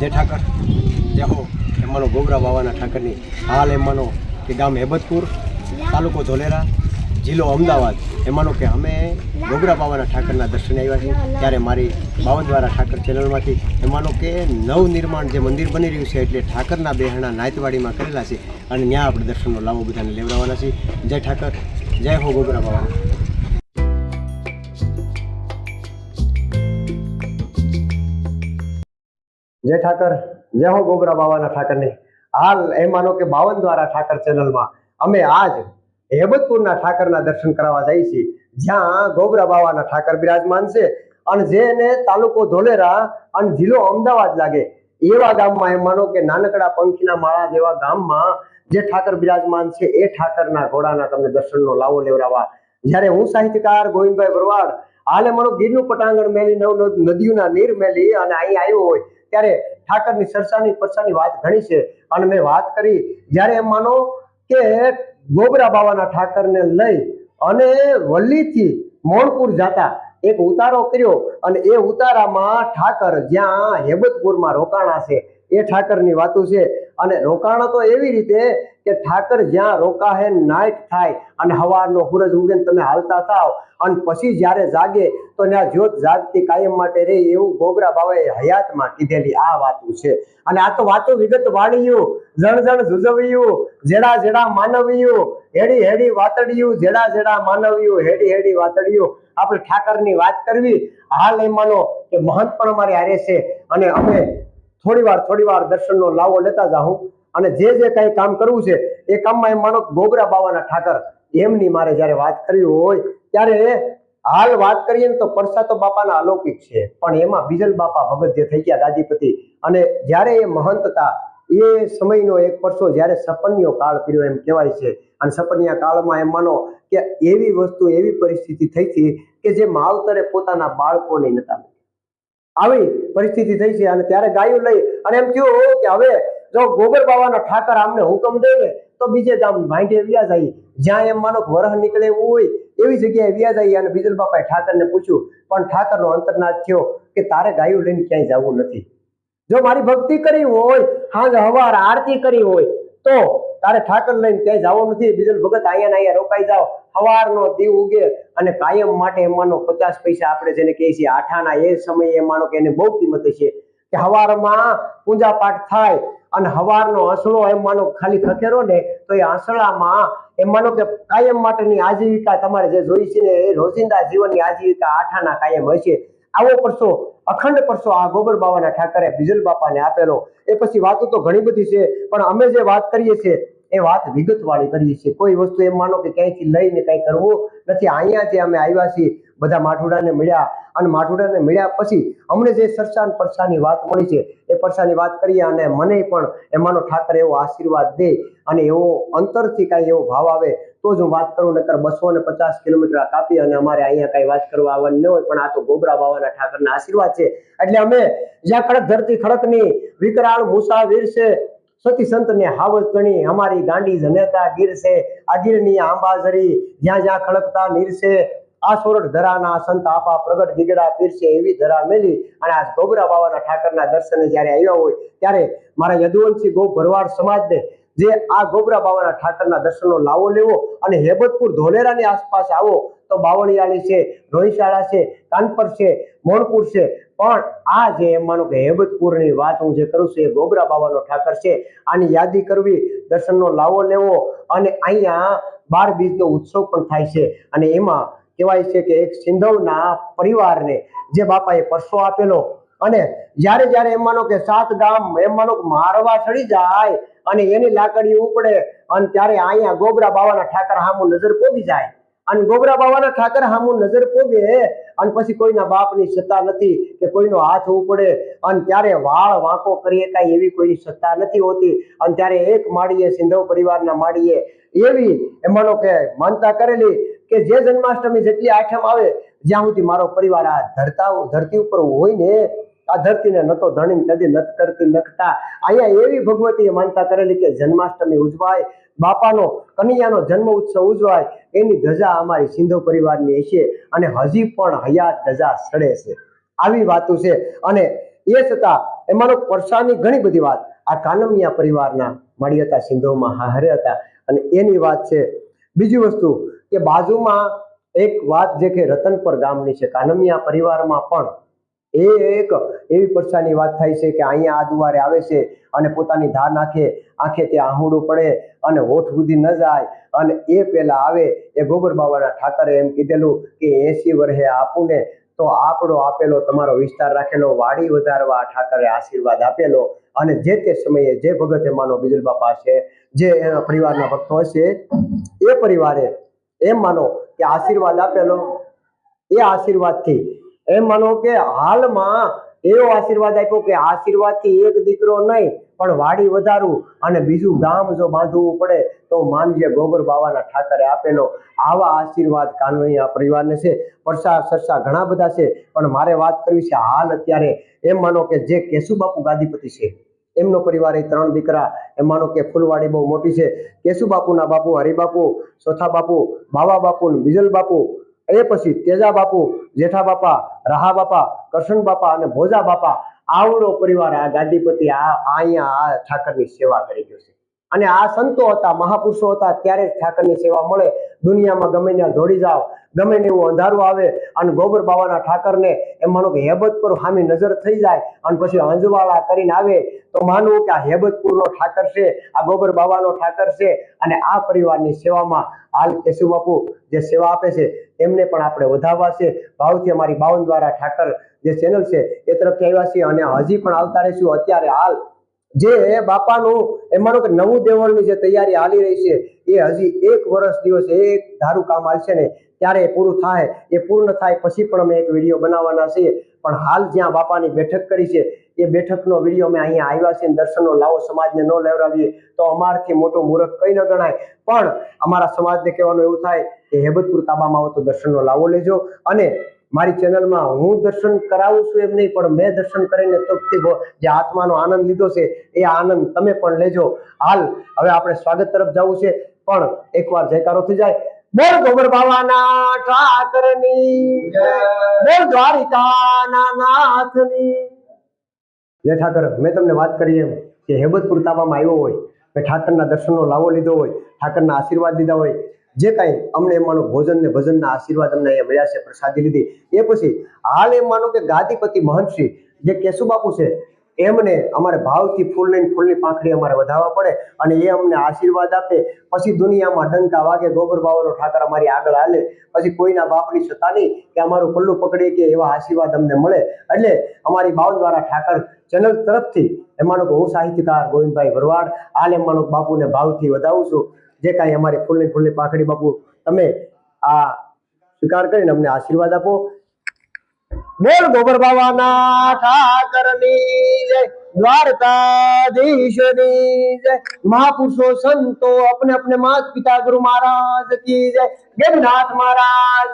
જય ઠાકર. જય હો. એમાંનો ગોબરા બાવાના ઠાકરની હાલ એમાંનો કે ગામ હેબતપુર, તાલુકો ધોલેરા જિલ્લો અમદાવાદ. એમાંનો કે અમે ગોગરા બાવાના ઠાકરના દર્શને આવ્યા છીએ. ત્યારે મારી બાવનદ્વારા ઠાકર ચેનલમાંથી એમાંનો કે નવનિર્માણ જે મંદિર બની રહ્યું છે એટલે ઠાકરના બેહણા નાયતવાડીમાં કરેલા છે. અને ત્યાં આપણે દર્શનનો લાવો બધાને લેવડાવવાના છીએ. જય ઠાકર. જય હો ગોગરા બાવા. જય ઠાકર, જય હો ગોબરા બાવાના ઠાકરની. હાલ એ માનો કે બાવન દ્વારા ઠાકર ચેનલમાં અમે આજ હેબતપુરના ઠાકરના દર્શન કરવા જઈએ છીએ. જ્યાં ગોબરા બાવાના ઠાકર બિરાજમાન છે અને જેને તાલુકો ધોલેરા અને જિલ્લો અમદાવાદ લાગે. એવા ગામમાં એમ માનો કે નાનકડા પંખીના માળા જેવા ગામમાં જે ઠાકર બિરાજમાન છે એ ઠાકરના ઘોડાના તમને દર્શનનો લાવો લેવડાવવા. જ્યારે હું સાહિત્યકાર ગોવિંદભાઈ ભરવાડ હાલે મારું ગીરનું પટાંગણ મેલી, નવ નદ- નદીઓના નીર મેલી અને અહીં આવ્યો હોય. ત્યારે ઠાકરની સરસાની પરસાની વાત ઘણી છે. અને મેં વાત કરી, જ્યારે એમ માનો કે ગોબરા બાવાના ઠાકરને લઈ અને વલ્લીથી મોણપુર જતા એક ઉતારો કર્યો અને એ ઉતારામાં ઠાકર જ્યાં હેબતપુરમાં રોકાણા છે. એ ઠાકરની વાતો છે. અને રોકાણો તો એવી રીતે કે ઠાકર જ્યાં રોકાહે નાઇટ થાય અને હવારનો સૂરજ ઉગે તમે હાલતા થાવ અને પછી જ્યારે જાગે તો ત્યાં જ્યોત જાગતી કાયમ માટે રહે એવું ગોગરા બાવાએ હયાતમાં કીધેલી આ વાતું છે. અને આ તો વાતો વિગત વાળીયું જણ જણ જુજવ્યું જેડા જેડા માનવ્યું, હેડી હેડી વાતડ્યું જેડા જેડા માનવ્યું, હેડી હેડી વાતડ્યું. આપણે ઠાકરની વાત કરવી. હાલ એ માનો કે મહંત પણ અમારે હારે છે અને અમે થોડી વાર થોડી વાર દર્શનનો લાવો લેતા જાઉં અને જે જે કઈ કામ કરવું છે, એ કામમાં એમ માનો ગોગરા બાવાના ઠાકર, એમની મારે જ્યારે વાત કરવી હોય, ત્યારે હાલ વાત કરીએ ને તો પરસા તો બાપાના અલૌકિક છે. પણ એમાં બીજલ બાપા ભગત જે થઈ ગયા દાદીપતિ, અને જ્યારે એ મહંત હતા, એ સમયનો એક પરસો જ્યારે સપન્યો કાળ પીર્યો એમ કહેવાય છે. અને સપન્યા કાળમાં એમ માનો કે એવી વસ્તુ, એવી પરિસ્થિતિ થઈ હતી કે જે માવતરે પોતાના બાળકોને નતા આવી પરિસ્થિતિ થઈ છે અને ત્યારે ગાયું લઈ અને એમ થયું કે હવે જો ગોબર બાવાનો ઠાકર આમને હુકમ દે તો બીજે ગામ ભાંડે વ્યા જાય. જ્યાં એમ માનો વરહ નીકળે એવું હોય, એવી જગ્યાએ વ્યા જાય. અને બીજલ બાપાએ ઠાકરને પૂછ્યું, પણ ઠાકરનો અંતરનાથ થયો કે તારે ગાયું લઈને ક્યાંય જવું નથી? જો મારી ભક્તિ કરી હોય, હાંજ હવાર આરતી કરી હોય, તો તારે ઠાકર લઈને ક્યાંય જવું નથી. બીજલ ભગત અહીંયા ને અહીંયા રોકાઈ જાઓ. સવારનો દીવ ઉગે અને કાયમ માટે એમાંનો પચાસ પૈસા આપણે જેને કહીએ છીએ આઠાના એ સમયે એ માનો કે એને બહુ કિંમત છે કે હવારમાં પૂજા પાઠ થાય અને હવારનો હસળો એમ માનો ખાલી ખખેરો ને તો એ હસળામાં એમ માનો કે કાયમ માટેની આજીવિકા તમારે જે જોઈ છે ને એ રોજિંદા જીવનની આજીવિકા આઠાના કાયમ હશે. આવો પરસો, અખંડ પરસો આ ગોબર બાવાના ઠાકરે બીજલ બાપાને આપેલો. એ પછી વાતો તો ઘણી બધી છે, પણ અમે જે વાત કરીએ છીએ એ વાત વિગતવાળી કરીએ છીએ કોઈ વસ્તુ એમ માનો કે ક્યાંયથી લઈને કંઈ કરવું નથી. અહીંયા જે અમે આવ્યા છીએ, બધા માઠુડાને મળ્યા અને માઠુડાને મળ્યા પછી અમને જે સરસાન પરસાની વાત મળી છે, એ પરસાની વાત કરીએ અને મને પણ એમાંનો ઠાકર એવો આશીર્વાદ દે અને એવો અંતરથી કાંઈ એવો ભાવ આવે, તો જ હું વાત કરું, નકર બસો ને પચાસ કિલોમીટર કાપી અને અમારે અહીંયા કાંઈ વાત કરવા આવવાની ન હોય, પણ આ તો ગોબરા બાવાના ઠાકરના આશીર્વાદ છે. એટલે અમે જ્યાં ખડક ધરતી ખડકની વિકરાળ મુસાવીર છે સતી સંત ને હાવજ ગણી અમારી ગાંડી જનેતા ગીરસે આંબાઝરી જ્યાં જ્યાં ખડકતા નીરસે, આ સોરઠ ધરાના સંત આપા પ્રગટ ગીગડા પીરસે એવી ધરા મેલી અને આ ગોબરા બાવાના ઠાકરના દર્શને જ્યારે આવ્યા હોય ત્યારે મારા યદુવંશી ગો ભરવાડ સમાજને જે આ ગોબરા બાવાના ઠાકરના દર્શનનો લાવો લેવો અને હેબતપુર ધોલેરાની આસપાસ આવો તો બાવળિયાળી છે રોહિશાળા છે, કાનપર છે મોણપુર છે. પણ આ જે એમ માનો કે હેબતપુરની વાત હું જે કરું છું એ ગોબરા બાવાનો ઠાકર છે. આની યાદી કરવી, દર્શનનો લાવો લેવો અને અહીંયા બાર બીજનો ઉત્સવ પણ થાય છે. અને એમાં કહેવાય છે કે એક સિંધવના પરિવારને જે બાપાએ પરસો આપેલો અને જ્યારે જ્યારે એમ માનો કે સાત ગામ એમ માનો મારવા ચડી જાય અને એની લાકડી ઉપડે અને ત્યારે અહીંયા ગોબરા બાવાના ઠાકર હામું નજર પોગી જાય. અને ગોબરા બાવાના ઠાકર હામું નજર પોગે અને પછી કોઈના બાપની સત્તા નથી કે કોઈનો હાથ ઉપડે અને ત્યારે વાળ વાંકો કરીએ કાંઈ એવી કોઈની સત્તા નથી હોતી. અને ત્યારે એક માળીએ સિંધવ પરિવારના માળીએ એવી એમાંનો કે માનતા કરેલી કે જે જન્માષ્ટમી જેટલી આઠમ આવે, જ્યાં સુધી મારો પરિવાર આ ધરતા ધરતી ઉપર હોય ને આ ધરતીને નતો ધણી તદી નત કરતી નખતા. અહીંયા એવી ભગવતીએ માનતા કરેલી કે જન્માષ્ટમી ઉજવાય, બાપાનો, કનૈયાનો જન્મ ઉત્સવ ઉજવાય, એની ધજા અમારી સિંધુ પરિવારની છે અને હજી પણ હયાત ધજા સડે છે. આવી વાતો છે. અને એ છતાં એમાંનો પરસાની ઘણી બધી વાત આ કાનમિયા પરિવારના મળી હતા સિંધોમાં હારે હતા. અને એની વાત છે, બીજી વસ્તુ કે બાજુમાં એક વાત જે કે રતનપર ગામની છે, કાનમિયા પરિવારમાં પણ એ એક એવી પરસાની વાત થાય છે કે અહીંયા આ દુવારે આવે છે અને પોતાની ધાર નાખે, આંખે ત્યાં આહુડું પડે અને હોઠ સુધી ન જાય. અને એ પેલા આવે એ ગોબર બાબાના ઠાકરે એમ કીધેલું કે એસી વર્ષે આપું ને તો આપણો આપેલો તમારો વિસ્તાર રાખેલો, વાડી વધારવા ઠાકરે આશીર્વાદ આપેલો. અને જે તે સમયે જે ભગત એમાંનો બીજલ બાપા છે, જે એના પરિવારના ભક્તો હશે, એ પરિવારે એમ માનો કે આશીર્વાદ આપેલો. એ આશીર્વાદથી એમ માનો કે હાલમાં એવો આશીર્વાદ આપ્યો કે આશીર્વાદથી એક દીકરો નહીં, પણ વાડી વધારવું અને બીજું ગામ જો બાંધવું પડે, તો માનજે ગોગર બાવાના ઠાકરે આપેલો આવા આશીર્વાદ કાનવૈયા પરિવારને છે. પરસા સરસા ઘણા બધા છે, પણ મારે વાત કરવી છે હાલ અત્યારે. એમ માનો કે જે કેશુબાપુ ગાદીપતિ છે, એમનો પરિવાર એ ત્રણ દીકરા. એમ માનો કે ફૂલવાડી બહુ મોટી છે. કેશુબાપુના બાપુ, હરિબાપુ, ચોથા બાપુ, બાવા બાપુ બીજલ બાપુ એ પછી તેજા બાપુ, જેઠા બાપા, રાહા બાપા, કરશન બાપા અને ભોજા બાપા, આવડો પરિવાર આ ગાદીપતિ આ આ અહીંયા આ ઠાકરની સેવા કરી ગયો છે. અને આ સંતો હતા, મહાપુરુષો હતા, ત્યારે જ ઠાકરની સેવા મળે દુનિયામાં ગમે ત્યાં દોડી જાઓ, ગમે ને એવું અંધારું આવે, અને ગોબર બાવાના ઠાકરને એમ માનો કે હેબતપુર સામે નજર થઈ જાય, અને પછી અંજવાળા કરીને આવે, તો માનવું કે આ હેબતપુરનો ઠાકર છે, આ ગોબર બાવાનો ઠાકર છે, અને આ પરિવારની સેવામાં હાલ કેશુ બાપુ જે સેવા આપે છે, એમને પણ આપણે વધારવા છે. ભાવથી અમારી બાવન દ્વારા ઠાકર જે ચેનલ છે, એ તરફથી આવ્યા છીએ, અને હજી પણ આવતા રહીશું. અત્યારે હાલ જે બાપાનું, એમ માનો કે નવું દેવળની જે તૈયારી હાલી રહી છે, એ હજી એક વર્ષ દિવસ એક ધારું કામ હાલશે ને, ત્યારે એ પૂરું થાય. એ પૂર્ણ થાય પછી પણ અમે એક વીડિયો બનાવવાના છીએ. પણ હાલ જ્યાં બાપાની બેઠક કરી છે, એ બેઠકનો વીડિયો અમે અહીંયા આવ્યા છે ને દર્શનનો લાવો, સમાજને ન લેવડાવીએ, તો અમારથી મોટો મૂર્ખ કંઈ ન ગણાય. પણ અમારા સમાજને કહેવાનું એવું થાય કે હેબતપુર તાબામાં આવો તો દર્શનનો લાવો લેજો. અને મારી ચેનલમાં હું દર્શન કરાવું છું એમ નહીં પણ મેં દર્શન કરીને તૃપ્તિ જે આત્માનો આનંદ લીધો છે એ આનંદ તમે પણ લેજો. હાલ હવે આપણે સ્વાગત તરફ જવું છે પણ એકવાર જયકારો થઈ જાય. બોલ ગોબર બાવાના ઠાકરની બોલ દ્વારિકાના નાથની. જય ઠાકર મેં તમને વાત કરી એમ કે હેબતપુર તાબામાં આવ્યો હોય કે ઠાકરના દર્શનનો લાવો લીધો હોય ઠાકરના આશીર્વાદ લીધા હોય જે કાંઈ અમને એમાં ભોજન ને ભજનના આશીર્વાદ અમને અહીંયા મળ્યા છે, પ્રસાદી લીધી. એ પછી હાલ એમ માનો કે ગાદીપતિ મહંતશ્રી જે કેશુબાપુ છે, એમને અમારે ભાવથી ફૂલ લઈને ફૂલની પાંખડી અમારે વધારવા પડે અને એ અમને આશીર્વાદ આપે. પછી દુનિયામાં ડંકા વાગે, ગોબર બાવાનો ઠાકર અમારી આગળ હાલે. પછી કોઈના બાપની સતા નહીં કે અમારું પલ્લું પકડે કે એવા આશીર્વાદ અમને મળે. એટલે અમારી બાવન દ્વારા ઠાકર ચેનલ તરફથી એમાંનો હું સાહિત્યકાર ગોવિંદભાઈ ભરવાડ હાલ એમાંનો બાપુને ભાવથી વધાવું છું. જે કાંઈ અમારી ફૂલની ફૂલની પાંખડી બાપુ તમે આ સ્વીકાર કરીને અમને આશીર્વાદ આપો. બોલ ગોબર બાવાના ઠાકરની જય, દ્વારકાધીશની જય, મહાપુરુષો સંતો અપને અપને માત પિતા ગુરુ મહારાજ કી જય દેવનાથ મહારાજ